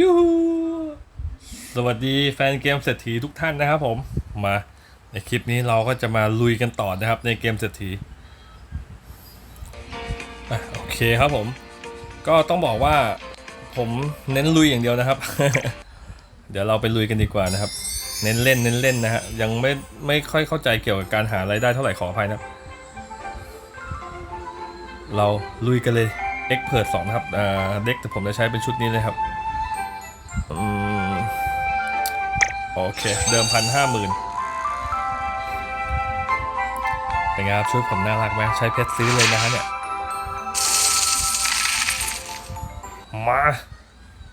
ยูฮูสวัสดีแฟนเกมเศรษฐีทุกท่านนะครับผมมา ในคลิปนี้เราก็จะมาลุยกันต่อนะครับในเกมเศรษฐีอะโอเคครับผม ก็ต้องบอกว่าผมเน้นลุยอย่างเดียวนะครับ เดี๋ยวเราไปลุยกันดีกว่านะครับ เน้นเล่นเน้นเล่นนะฮะยังไม่ไม่ค่อยเข้าใจเกี่ยวกับการหารายได้เท่าไหร่ขออภัยนะเราลุยกันเลย Expert 2นะครับเด็กแต่ผมจะใช้เป็นชุดนี้เลยครับ อืมโอเค เดิมพันห้าหมื่นเป็นไงครับชุดผมน่ารักไหมใช้เพชรซื้อเลยนะฮะเนี่ย มา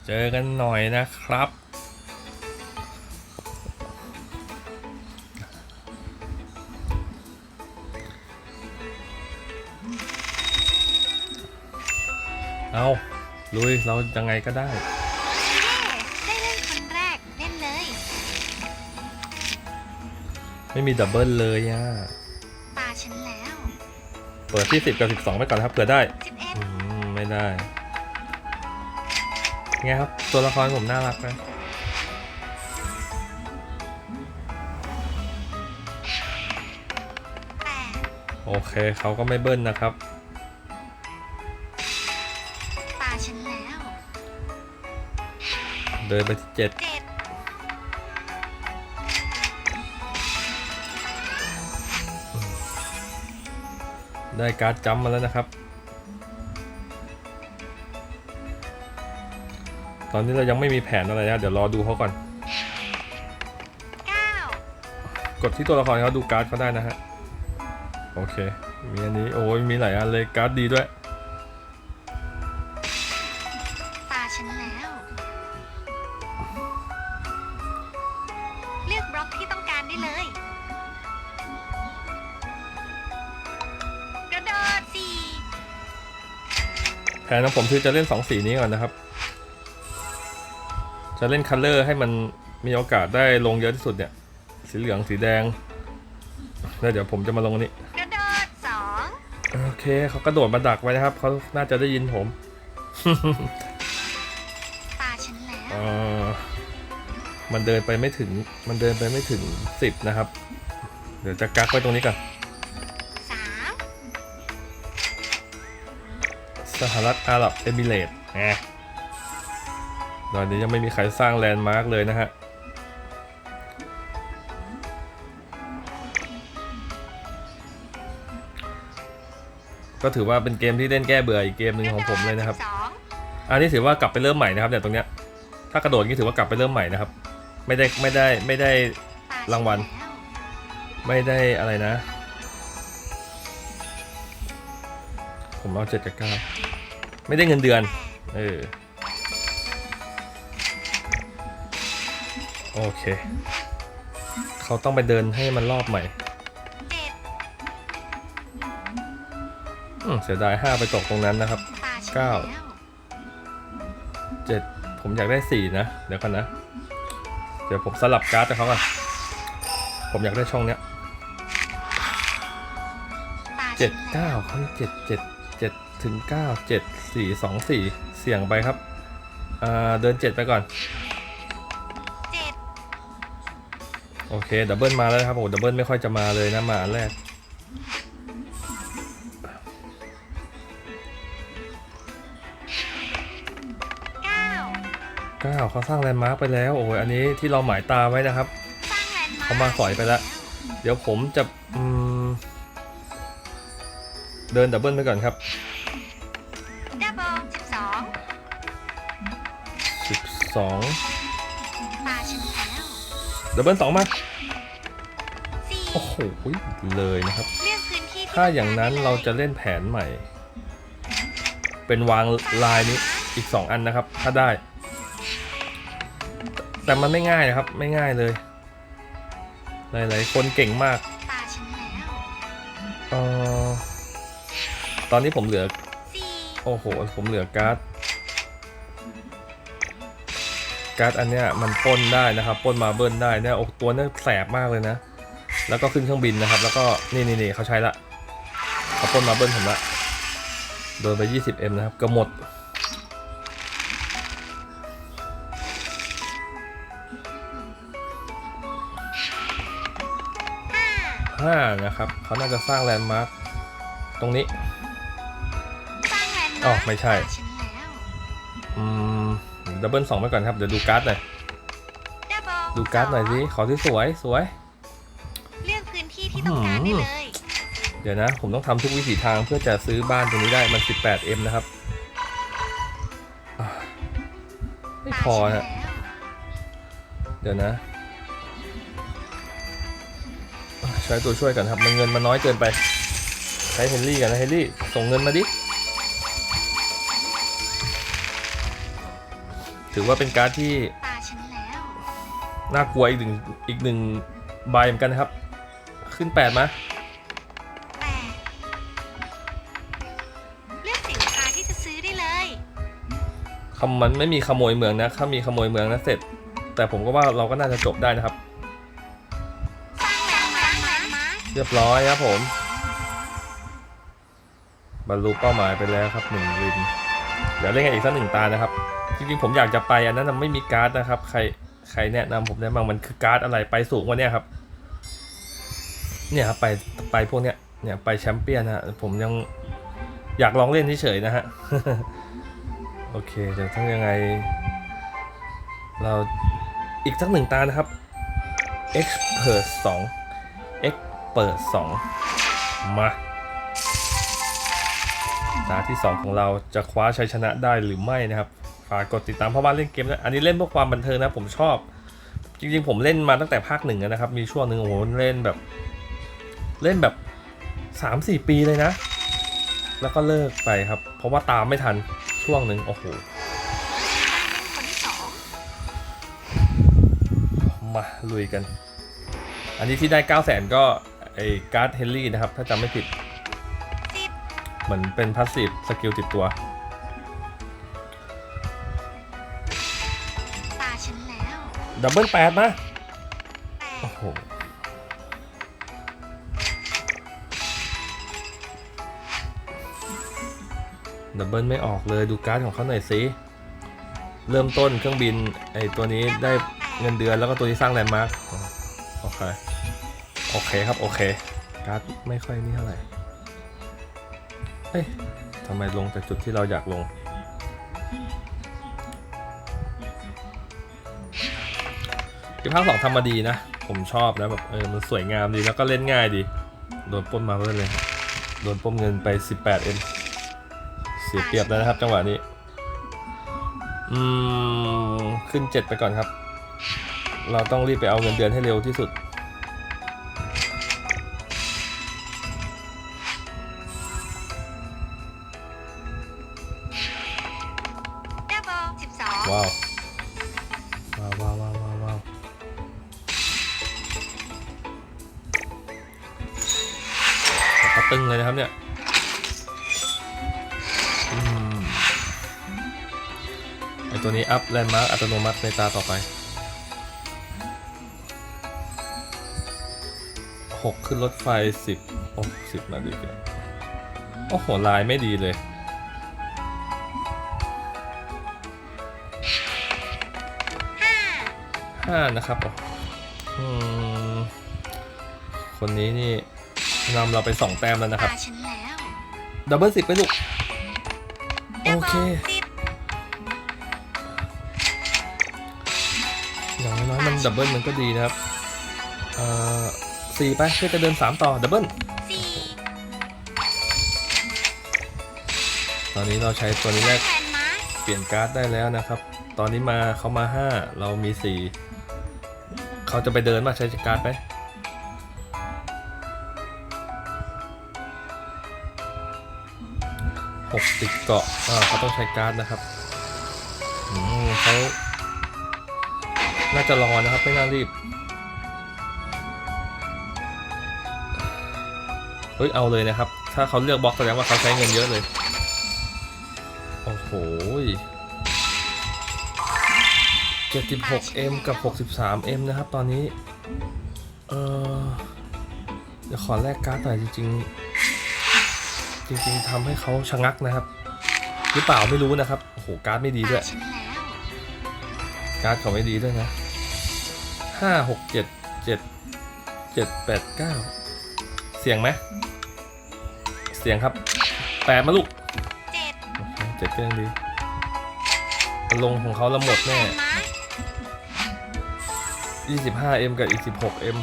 เจอกันหน่อยนะครับ เอาลุย เรายังไงก็ได้ได้ ไม่มีดับเบิลเลยอะ ตาฉันแล้วเปิดที่10กับ12ไปก่อนนะครับเผื่อได้11อืมไม่ได้ ไงครับ ตัวละครผมน่ารักนะ8โอเคเขาก็ไม่เบิ้ลนะครับ ตาฉันแล้ว เดินไปที่7 7 ได้การ์ดจำมป์มาแล้วนะครับ ตอนนี้เรายังไม่มีแผนอะไรนะ เดี๋ยวรอดูเขาก่อน9กดที่ตัวละครเขาดูการ์ดเขาได้นะฮะ โอเค มีอันนี้ โอ้ยมีหลายอันเลยการ์ดดีด้วย นของผมคือจะเล่น 2 สีนี้ก่อนนะครับ จะเล่นคัลเลอร์ให้มันมีโอกาสได้ลงเยอะที่สุดเนี่ย สีเหลืองสีแดง แล้วเดี๋ยวผมจะมาลงอันนี้ กระโดดสองโอเคเขากระโดดมาดักไว้นะครับ เขาน่าจะได้ยินผม ตาฉันแล้ว เออมันเดินไปไม่ถึง มันเดินไปไม่ถึง10นะครับ เดี๋ยวจะกักไว้ตรงนี้ก่อน สหรัฐอาหรับเอมิเรตส์แหมตอนนี้ยังไม่มีใครสร้างแลนด์มาร์กเลยนะฮะ ก็ถือว่าเป็นเกมที่เล่นแก้เบื่ออีกเกมหนึ่งของผมเลยนะครับ อันนี้ถือว่ากลับไปเริ่มใหม่นะครับเนี่ยตรงเนี้ย ถ้ากระโดดนี่ถือว่ากลับไปเริ่มใหม่นะครับ ไม่ได้ไม่ได้ไม่ได้รางวัล ไม่ได้อะไรนะ ผมเอาเจ็ดกับเก้า ไม่ได้เงินเดือน เออ โอเค เขาต้องไปเดินให้มันรอบใหม่เสียดายห้าไปตกตรงนั้นนะครับเก้าเจ็ดผมอยากได้สี่นะ เดี๋ยวก่อนนะ เดี๋ยวผมสลับการ์ดกับเขาก่อน ผมอยากได้ช่องเนี้ยเจ็ดเก้าเขาเจ็ดเจ็ดเจ็ดถึงเก้าเจ็ด สี่สองสี่เสี่ยงไปครับอ่าเดินเจ็ดไปก่อนเจ็ดโอเคดับเบิลมาแล้วนะครับโอ้ดับเบิลไม่ค่อยจะมาเลยนะมาอันแรกเก้าเก้าเขาสร้างแลนด์มาร์กไปแล้วโอ้ยอันนี้ที่เราหมายตาไว้นะครับสร้างแลนด์มาร์คเขามาสอยไปแล้ว เดี๋ยวผมจะอืมเดินดับเบิลไปก่อนครับ สิบสองตาฉันแล้วดับเบิลสองมาสี่โอ้โหเลยนะครับ เลือกพื้นที่ที่ถ้าอย่างนั้นเราจะเล่นแผนใหม่ เป็นวางลายนี้อีก2อันนะครับ ถ้าได้ แต่มันไม่ง่ายนะครับ ไม่ง่ายเลย หลาย ๆ คนเก่งมากตาฉันแล้วเออตอนนี้ผมเหลือสี่โอ้โห ผมเหลือการ์ด การ์ดอันเนี้ยมันป้นได้นะครับป้นมาเบิลได้เนี่ยโอ้ตัวเนี้แสบมากเลยนะ แล้วก็ขึ้นเครื่องบินนะครับ แล้วก็นี่นี่นเขาใช้ละเขาป้นมาเบิลผมละโดนไป 20m นะครับก็หมดห้านะครับเขาน่าจะสร้างแลนด์มาร์คตรงนี้อ๋อไม่ใช่อืม ดับเบิลสองไปก่อนครับ เดี๋ยวดูการ์ดหน่อยดับเบิลดูการ์ดหน่อยสิ ขอที่สวยสวย เลือกพื้นที่ที่ต้องการได้เลย เดี๋ยวนะ ผมต้องทำทุกวิถีทางเพื่อจะซื้อบ้านตรงนี้ได้ มัน 18M นะครับอ่าไม่พอตาฉันะนแล้วเดี๋ยวนะอะใช้ตัวช่วยกันครับ มันเงินมันน้อยเกินไป ใช้เฮนรี่กันนะเฮนรี่ ส่งเงินมาดิ ถือว่าเป็นการ์ดที่ตาฉันแล้วน่ากลัวอีกหนึ่งอีกหนึ่งใบเหมือนกันนะครับ ขึ้นแปดมาแปดเลือกสินค้าที่จะซื้อได้เลยคำมันไม่มีขโมยเมืองนะ ถ้ามีขโมยเมืองนะเสร็จ แต่ผมก็ว่าเราก็น่าจะจบได้นะครับ สร้างแลนด์มาร์คแลนด์มาร์คเรียบร้อยครับผม บรรลุเป้าหมายไปแล้วครับหนึ่งวินเดี๋ยวเล่นกันอีกสักหนึ่งตานะครับ จริงๆผมอยากจะไปอันนั้นไม่มีการ์ดนะครับ ใครใครแนะนำผมได้บ้างมันคือการ์ดอะไรไปสูงกว่าเนี้ครับ เนี่ยครับไปไปพวกเนี้ยเนี่ยไปแชมเปี้ยนฮะผมยังอยากลองเล่นเฉยๆนะฮะโอเคเดี๋ยวทั้งยังไง เราอีกสักหนึ่งตานะครับ expert 2 expert 2 มาาที่ 2 ของเราจะคว้าชัยชนะได้หรือไม่นะครับฝากกดติดตามเพราะว่าเล่นเกมนะอันนี้เล่นเพื่อความบันเทิงนะผมชอบ จริงๆ ผมเล่นมาตั้งแต่ภาคหนึ่งนะครับ มีช่วงหนึ่งโอ้โหเล่นแบบ เล่นแบบ 3-4 ปีเลยนะ แล้วก็เลิกไปครับ เพราะว่าตามไม่ทันช่วงหนึ่งโอ้โหมาลุยกัน อันนี้ที่ได้ 9 0 0 0 0 0 ก็ไอ้การ์ดเฮนรี่นะครับ ถ้าจำไม่ผิด เหมือนเป็นพาสซีฟสกิลติดตัว ตาฉันแล้วดับเบิลแปดมา แปโอ้ดโห ดับเบิลไม่ออกเลยดูการ์ดของเขาหน่อยสิ เริ่มต้นเครื่องบิน ไอตัวนี้ได้เงินเดือนแล้วก็ตัวที่สร้างแลนด์มาร์คอ๋อโอเค โอเคครับ โอเค การ์ดไม่ค่อยนี่เท่าไหร่ เอ้ยทำไมลงแต่จุดที่เราอยากลงที่ภาคสองทำมาดีนะ ผมชอบนะแบบเออมันสวยงามดีแล้วก็เล่นง่ายดี โดนป้นมาเพิ่มเลย โดนป้นเงินไป 18M เสียเปรียบแล้วนะครับ จังหวะนี้ อืม ขึ้น 7 ไปก่อนครับ เราต้องรีบไปเอาเงินเดือนให้เร็วที่สุด ว้าวว้าวว้าวว้าวว้าวว้าวแต่ก็ตึงเลยนะครับเนี่ยไอตัวนี้อัพแลนด์มาร์กอัตโนมัติในตาต่อไปหกขึ้นรถไฟสิบโอ้สิบนาทีโอ้โหลายไม่ดีเลย ห้านะครับอืมคนนี้นี่นำเราไปสองแต้มแล้วนะครับตาฉันแล้วดับเบิลสิบไปลูก โอดับเคเบิลสิบอย่างน้อยๆมันดับเบิลมันก็ดีนะครับเอ่อสี่ไปเพื่อจะเดินสามต่อ ดับเบิลสี่ตอนนี้เราใช้ตัวนี้แรกแลนด์มาร์คเปลี่ยนการ์ดได้แล้วนะครับ ตอนนี้มาเขามาห้าเรามีสี่ เขาจะไปเดินมาใช้การไหมหกติดเกาะอ่าเขาต้องใช้การ์ดนะครับอืมเขาน่าจะรอนะครับ ไม่น่ารีบ เฮ้ย เอาเลยนะครับ ถ้าเขาเลือกบล็อกแสดงว่าเขาใช้เงินเยอะเลย โอ้โห 76M กับ 63M นะครับ ตอนนี้ เออเดี๋ยวขอแลกการ์ดหน่อยจริง ๆ จริง ๆทำให้เขาชะงักนะครับ หรือเปล่าไม่รู้นะครับ โอ้โห การ์ดไม่ดีด้วตายฉันแล้วการ์ดเขาไม่ดีด้วยนะห้าหกเจ็ดเจ็ดเจ็ดแปดเก้าเสียงไหม เสียงครับแปดมาลูกเจ็ดโอเคเจ็ดก็ยังดีลงของเขาละหมดแน่แลนด์มาร์ค 25M กับอีก 16M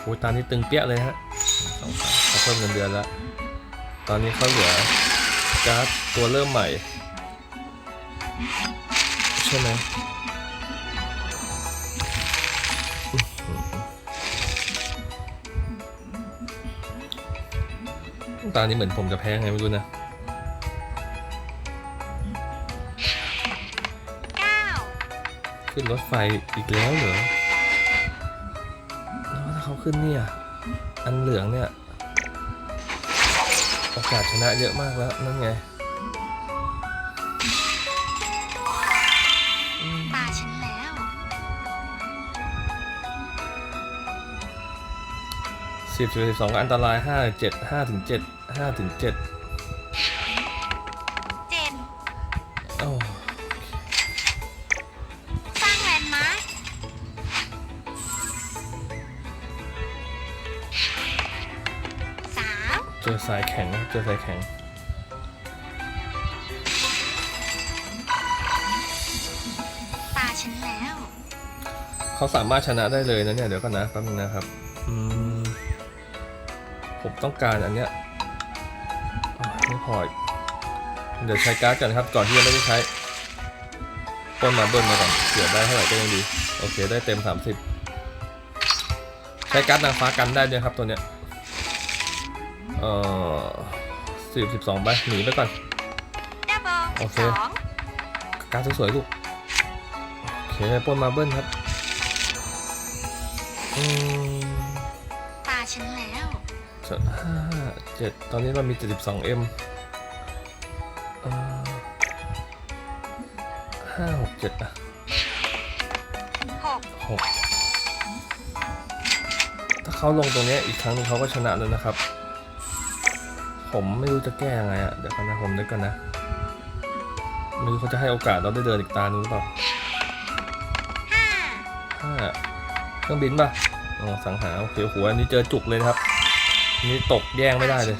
โอ้ยตอนนี้ตึงเปี้ยเลยฮะสองสามเขาเพิ่มเงินเดือนแล้ว ตอนนี้เขาเหลือการ์ดตัวเริ่มใหม่ ใช่ไหมตอนนี้เหมือนผมจะแพ้ไงไม่รู้นะ ขึ้นรถไฟอีกแล้วเหรอแล้วถ้าเขาขึ้นเนี่ยอันเหลืองเนี่ยโอกาสชนะเยอะมากแล้วนั่นไงตาฉันแล้ว สิบสิบสองอันตรายห้าเจ็ดห้าถึงเจ็ดห้าถึงเจ็ด สามเจอสายแข็งนะเจอสายแข็ง ตาฉันแล้ว เขาสามารถชนะได้เลยนะเนี่ยเดี๋ยวก่อนนะแป๊บนึงนะครับอืมผมต้องการอันเนี้ยอ่าไม่พออีกเดี๋ยวใช้การ์ดกันครับก่อนที่จะไม่ได้ใช้ปล้นมาเบิ้ลมาก่อนเผื่อได้เท่าไหร่ก็ยังดี โอเคได้เต็ม 30ใช้การ์ดนางฟ้ากันได้ด้วยครับตัวเนี้ยเอ่อสิบสิบสองไปหนีไปก่อนดับเบิลโอเคสองการ์ดสวยๆลูกโอเคปล้นมาเบิ้ลครับอืมตาฉันแล้วจะห้าเจ็ดตอนนี้เรามี 72M ห้าหกเจ็ดอะหกหกถ้า เขาลงตรงเนี้ยอีกครั้งหนึงเขาก็ชนะแล้วนะครับ ผมไม่รู้จะแก้ยังไงอะเดี๋ยวกันนะผมนึกกันนะไม่รู้เขาจะให้โอกาสเราได้เดินอีกตาหนึงหรือเปล่าห้าห้าเครื่องบินป่ะอ๋อสังหาโอเคโอ้โหอันนี้เจอจุกเลยนะครับอันนี่ตกแย่งไม่ได้เลย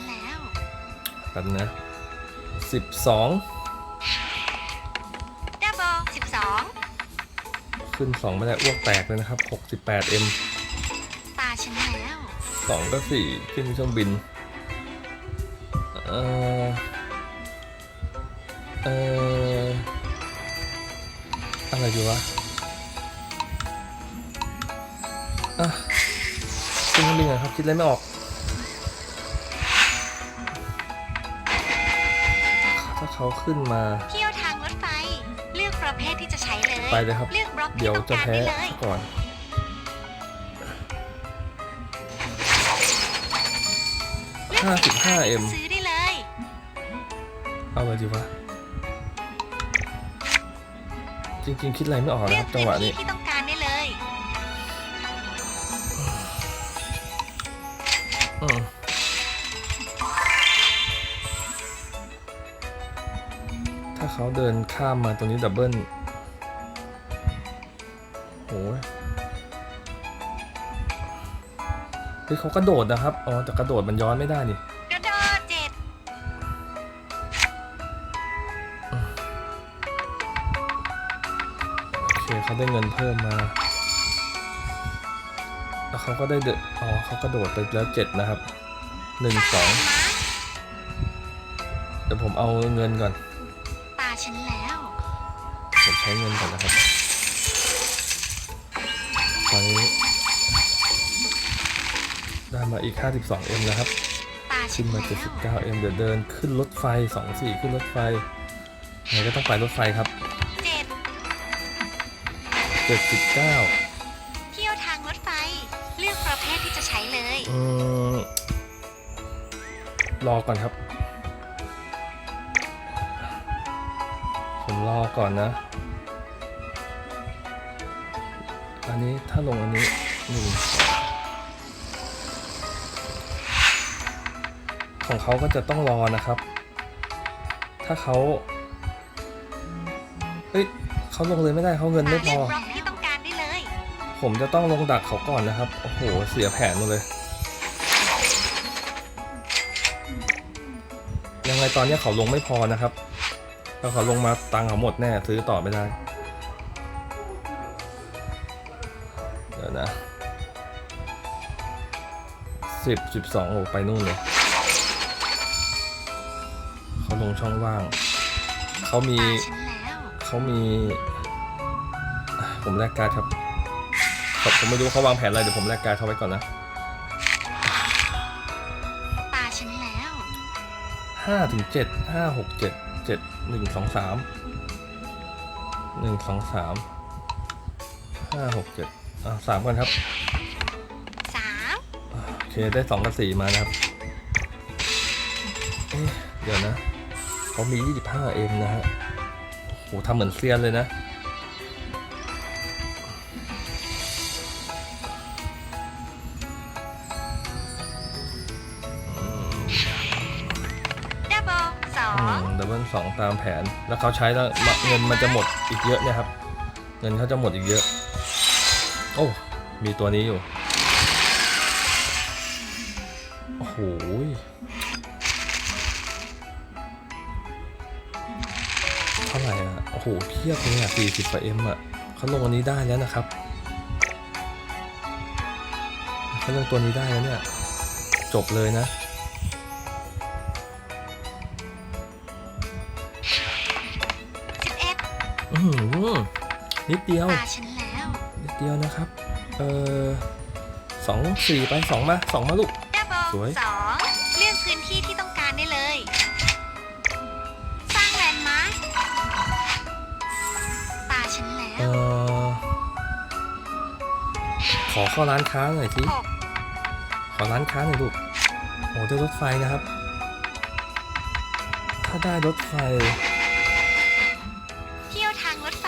ตาฉันแล้วกันนะสิบสองดับเบิลสิบสองขึ้น2ไม่ได้อ้วกแตกเลยนะครับ 68M ตาฉันแล้ว 2ก็4ขึ้นเครื่องบิน เอ่อเอ่ออะไรดีวะอะขึ้นเครื่องบินก่อนครับ คิดอะไรไม่ออกถ้าเขาขึ้นมา เที่ยวทางรถไฟ เลือกประเภทที่จะใช้เลย ไปเลยครับ เลือกบล็อกที่เดี๋ยวต้องจะการแพ้ได้เลยก่อน 55M จะซื้อได้เลย เอาเลยดีวะจริงๆ คิดอะไรไม่ออกเลืนะอคกรับจังหวะพื้นนี้ที่ที่ต้องการได้เลย อืมถ้าเขาเดินข้ามมาตรงนี้ดับเบิลโอ้ย เฮ้ยเขากระโดดนะครับ อ๋อ แต่กระโดดมันย้อนไม่ได้นี่กระโดดเจ็ดโอเคเขาได้เงินเพิ่มมา แล้วเขาก็ได้เดอ๋อเขากระโดดไปแล้วเจ็ดนะครับหนึ่งสองมาร์คเดี๋ยวผมเอาเงินก่อน ตาฉันแล้วผมใช้เงินก่อนนะครับตอนนี้ ได้มาอีก 52M แล้วครับตาฉัขึ้นนมาแล้ว 79M เดี๋ยวเดินขึ้นรถไฟ 24 ขึ้นรถไฟยังไงก็ต้องไปรถไฟครับเจ็ด79 เที่ยวทางรถไฟ เลือกประเภทที่จะใช้เลยอืมรอก่อนครับ ผมรอก่อนนะ อันนี้ถ้าลงอันนี้หนึ่ง ของเขาก็จะต้องรอนะครับ ถ้าเขาเฮ้ยเขาลงเลยไม่ได้เขาเงินไม่พเลืออกบล็อกที่ต้องการได้เลยโผมจะต้องลงดักเขาก่อนนะครับ โอ้โห เสียแผนหมดเลย ยังไงตอนนี้เขาลงไม่พอนะครับ ถ้าเขาลงมาตังค์เขาหมดแน่ ซื้อต่อไม่ได้ เดี๋ยวนะสิบสิบสองโอ้ไปนู่นเลย เขาลงช่องว่าง เขามีตาฉันแล้วเขามีอะผมแลกการ์ดครับครับ ผมไม่รู้เขาวางแผนอะไร เดี๋ยวผมแลกการ์ดเขาไว้ก่อนนะตาฉันแล้วห้าถึงเจ็ดห้าหกเจ็ดเจ็ดหนึ่งสองสามหนึ่งสองสามห้าหกเจ็ดอะสามก่อนครับสามอะโอเค ได้สองกับสี่มานะครับเอ๊ะเดี๋ยวนะ เขามียี่สิบห้าเอ็มนะฮะโหทำเหมือนเซียนเลยนะดับเบิลสออืงมดับเบิลสองตามแผน แล้วเขาใช้แล้วมะเงินมันจะหมดอีกเยอะเนี่ยครับ เงินเขาจะหมดอีกเยอะ โอ้ มีตัวนี้อยู่ โอ้โห เพียบเลยอะสี่สิบกว่าเอ็มอะเขาลงอันนี้ได้แล้วนะครับเขาลงตัวนี้ได้แล้วเนี่ย จบเลยนะสิบเอ็ดอือหือนิดเดียวตาฉันแล้วนิดเดียวนะครับ เออสองสี่ไปสองมาสองมาลูกดับเบิลสวย อเข้าร้านค้าหน่อยสิหกขอร้านค้าหน่อยลูก โอ้ได้รถไฟนะครับ ถ้าได้รถไฟ เที่ยวทางรถไฟ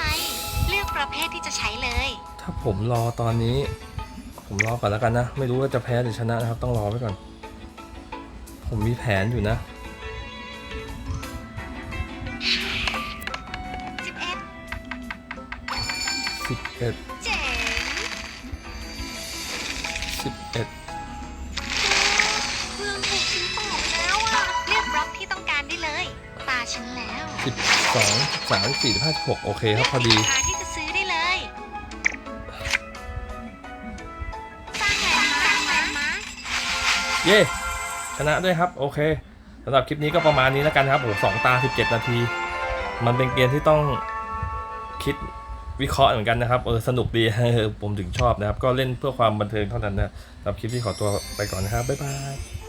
เลือกประเภทที่จะใช้เลย ถ้าผมรอตอนนี้ ผมรอก่อนแล้วกันนะ ไม่รู้ว่าจะแพ้หรือชนะนะครับ ต้องรอไว้ก่อน ผมมีแผนอยู่นะสิบเอ็ด ฉันแล้วสิบสองสามสี่ห้าหกโอเคครับพอดีเลือกสินค้าที่จะซื้อได้เลยสร้างแลนด์มาร์คสร้างแลนด์มาร์คเย่ชนะด้วยครับโอเคสำหรับคลิปนี้ก็ประมาณนี้แล้วกันครับโอ้โหสองตา17นาที มันเป็นเกมที่ต้องคิดวิเคราะห์เหมือนกันนะครับเออสนุกดีผมถึงชอบนะครับ ก็เล่นเพื่อความบันเทิงเท่านั้นนะสำหรับคลิปที่ขอตัวไปก่อนนะครับบ๊ายบาย